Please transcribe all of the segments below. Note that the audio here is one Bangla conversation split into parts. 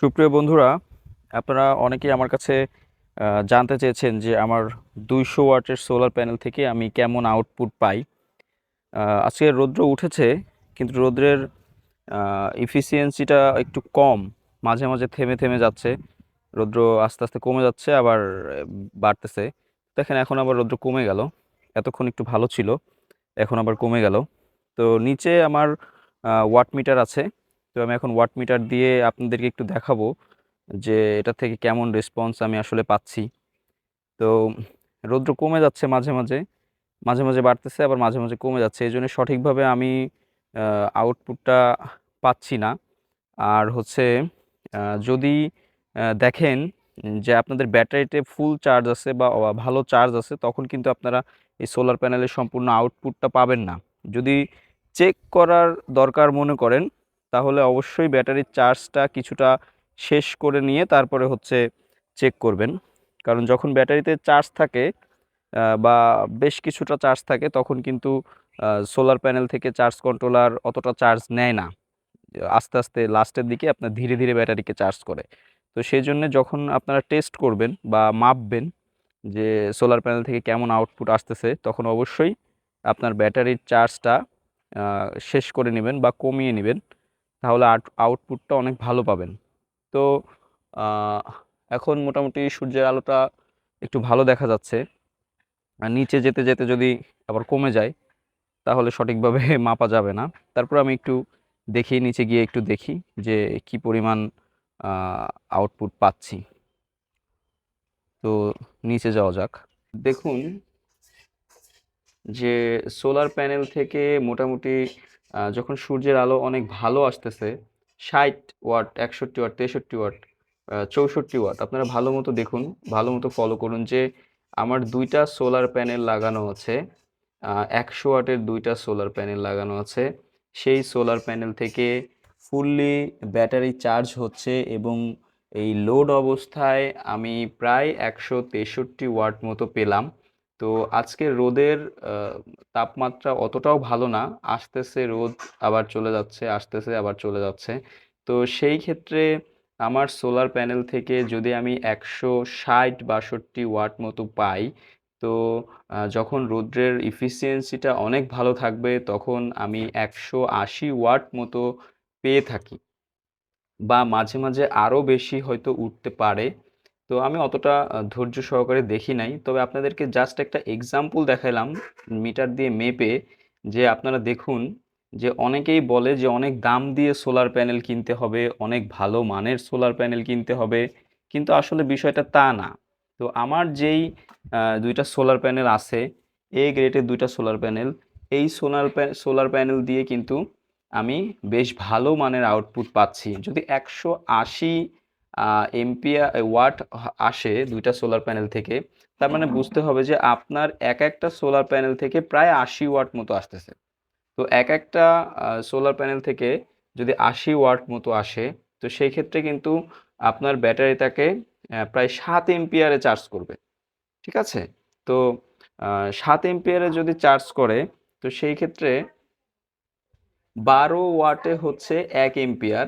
সুপ্রিয় বন্ধুরা, আপনারা অনেকেই আমার কাছে জানতে চেয়েছেন যে আমার দুইশো ওয়াটের সোলার প্যানেল থেকে আমি কেমন আউটপুট পাই। আজকে রৌদ্র উঠেছে, কিন্তু রৌদ্রের ইফিসিয়েন্সিটা একটু কম। মাঝে মাঝে থেমে থেমে যাচ্ছে। রৌদ্র আস্তে আস্তে কমে যাচ্ছে, আবার বাড়তেছে। দেখেন, এখন আবার রৌদ্র কমে গেল। এতক্ষণ একটু ভালো ছিল, এখন আবার কমে গেল। তো নিচে আমার ওয়াট মিটার আছে। তো আমি এখন ওয়াট মিটার দিয়ে আপনাদেরকে একটু দেখাবো যে এটা থেকে কেমন রেসপন্স আমি আসলে পাচ্ছি। তো রৌদ্র কমে যাচ্ছে মাঝে মাঝে মাঝে মাঝে বাড়তেছে, আবার মাঝে মাঝে কমে যাচ্ছে। এই জন্য সঠিকভাবে আমি আউটপুটটা পাচ্ছি না। আর হচ্ছে যদি দেখেন যে আপনাদের ব্যাটারিতে ফুল চার্জ আছে বা ভালো চার্জ আছে, তখন কিন্তু আপনারা এই সোলার প্যানেলের সম্পূর্ণ আউটপুটটা পাবেন না। যদি চেক করার দরকার মনে করেন তাহলে অবশ্যই ব্যাটারির চার্জটা কিছুটা শেষ করে নিয়ে তারপরে হচ্ছে চেক করবেন। কারণ যখন ব্যাটারিতে চার্জ থাকে বা বেশ কিছুটা চার্জ থাকে, তখন কিন্তু সোলার প্যানেল থেকে চার্জ কন্ট্রোলার অতটা চার্জ নেয় না। আস্তে আস্তে লাস্টের দিকে আপনার ধীরে ধীরে ব্যাটারিকে চার্জ করে। তো সেই জন্য যখন আপনারা টেস্ট করবেন বা মাপবেন যে সোলার প্যানেল থেকে কেমন আউটপুট আসতেছে, তখন অবশ্যই আপনার ব্যাটারির চার্জটা শেষ করে নেবেন বা কমিয়ে নেবেন। তাহলে আউটপুটটা অনেক ভালো পাবেন। তো এখন মোটামুটি সূর্যের আলোটা একটু ভালো দেখা যাচ্ছে। আর নিচে যেতে যেতে যদি আবার কমে যায়, তাহলে সঠিকভাবে মাপা যাবে না। তারপর আমি একটু দেখি, নিচে গিয়ে একটু দেখি যে কি পরিমাণ আউটপুট পাচ্ছি। তো, নিচে যাওয়া যাক। দেখুন যে সোলার প্যানেল থেকে মোটামুটি যখন সূর্যের আলো অনেক ভালো আসতেছে, ষাট ওয়াট, একষট্টি ওয়াট, তেষট্টি ওয়াট চৌষট্টি ওয়াট, আপনারা ভালো মতো দেখুন, ভালো মতো ফলো করুন যে আমার দুইটা সোলার প্যানেল লাগানো আছে একশো ওয়াটের দুইটা সোলার প্যানেল লাগানো আছে। সেই সোলার প্যানেল থেকে ফুললি ব্যাটারি চার্জ হচ্ছে এবং এই লোড অবস্থায় আমি প্রায় একশো তেষট্টি ওয়াট মতো পেলাম। তো আজকে রোদের তাপমাত্রা অতটাও ভালো না। আসতেছে রোদ, আবার চলে যাচ্ছে, আসতেছে, আবার চলে যাচ্ছে। তো সেই ক্ষেত্রে আমার সোলার প্যানেল থেকে যদি আমি একশো ষাট বাষট্টি ওয়াট মতো পাই, তো যখন রৌদ্রের ইফিসিয়েন্সিটা অনেক ভালো থাকবে, তখন আমি একশো আশি ওয়াট মতো পেয়ে থাকি। বা মাঝে মাঝে আরও বেশি হয়তো উঠতে পারে। তো আমি অতটা ধৈর্য সহকারে দেখি নাই। তবে আপনাদেরকে জাস্ট একটা এক্সাম্পল দেখালাম মিটার দিয়ে মেপে যে আপনারা দেখুন যে অনেকেই বলে যে অনেক দাম দিয়ে সোলার প্যানেল কিনতে হবে, অনেক ভালো মানের সোলার প্যানেল কিনতে হবে। কিন্তু আসলে বিষয়টা তা না। তো আমার যেই দুইটা সোলার প্যানেল আছে এ গ্রেডের দুইটা সোলার প্যানেল এই সোলার সোলার প্যানেল দিয়ে কিন্তু আমি বেশ ভালো মানের আউটপুট পাচ্ছি। যদি একশো আশি এমপিয়া ওয়াট আসে দুইটা সোলার প্যানেল থেকে। তার মানে বুঝতে হবে যে আপনার এক একটা সোলার প্যানেল থেকে প্রায় আশি ওয়াট মতো আসতেছে। তো এক একটা সোলার প্যানেল থেকে যদি আশি ওয়াট মতো আসে তো সেই ক্ষেত্রে কিন্তু আপনার ব্যাটারিটাকে প্রায় সাত এম্পিয়ারে চার্জ করবে। ঠিক আছে? তো সাত এম্পিয়ারে যদি চার্জ করে তো সেই ক্ষেত্রে বারো ওয়াটে হচ্ছে এক এম্পিয়ার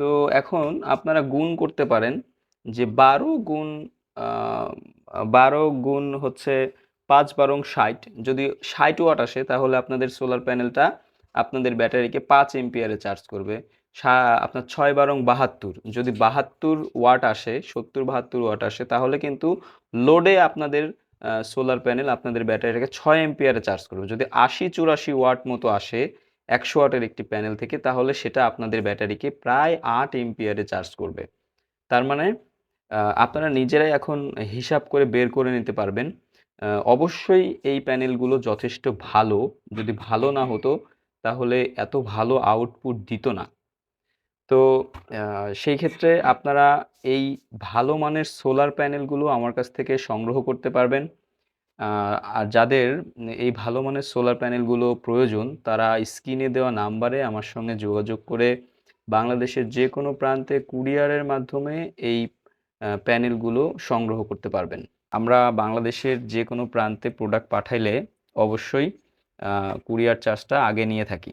তো এখন আপনারা গুণ করতে পারেন যে বারো গুণ বারো গুণ হচ্ছে পাঁচ বারং ষাট। যদি ষাট ওয়াট আসে, তাহলে আপনাদের সোলার প্যানেলটা আপনাদের ব্যাটারিকে পাঁচ এম্পিয়ারে চার্জ করবে। আপনার ছয় বারং বাহাত্তর। যদি বাহাত্তর ওয়াট আসে, সত্তর বাহাত্তর ওয়াট আসে, তাহলে কিন্তু লোডে আপনাদের সোলার প্যানেল আপনাদের ব্যাটারিটাকে ছয় এম্পিয়ারে চার্জ করবে। যদি আশি চুরাশি ওয়াট মতো আসে একশো ওয়াটের একটি প্যানেল থেকে, তাহলে সেটা আপনাদের ব্যাটারিকে প্রায় আট এম্পিয়ারে চার্জ করবে। তার মানে আপনারা নিজেরাই এখন হিসাব করে বের করে নিতে পারবেন। অবশ্যই এই প্যানেলগুলো যথেষ্ট ভালো। যদি ভালো না হতো, তাহলে এত ভালো আউটপুট দিত না। তো সেই ক্ষেত্রে আপনারা এই ভালো মানের সোলার প্যানেলগুলো আমার কাছ থেকে সংগ্রহ করতে পারবেন। আর যাদের এই ভালো মানের সোলার প্যানেলগুলো প্রয়োজন, তারা স্ক্রিনে দেওয়া নাম্বারে আমার সঙ্গে যোগাযোগ করে বাংলাদেশের যে কোনো প্রান্তে কুরিয়ারের মাধ্যমে এই প্যানেলগুলো সংগ্রহ করতে পারবেন। আমরা বাংলাদেশের যে কোনো প্রান্তে প্রোডাক্ট পাঠাইলে অবশ্যই কুরিয়ার চার্জটা আগে নিয়ে থাকি।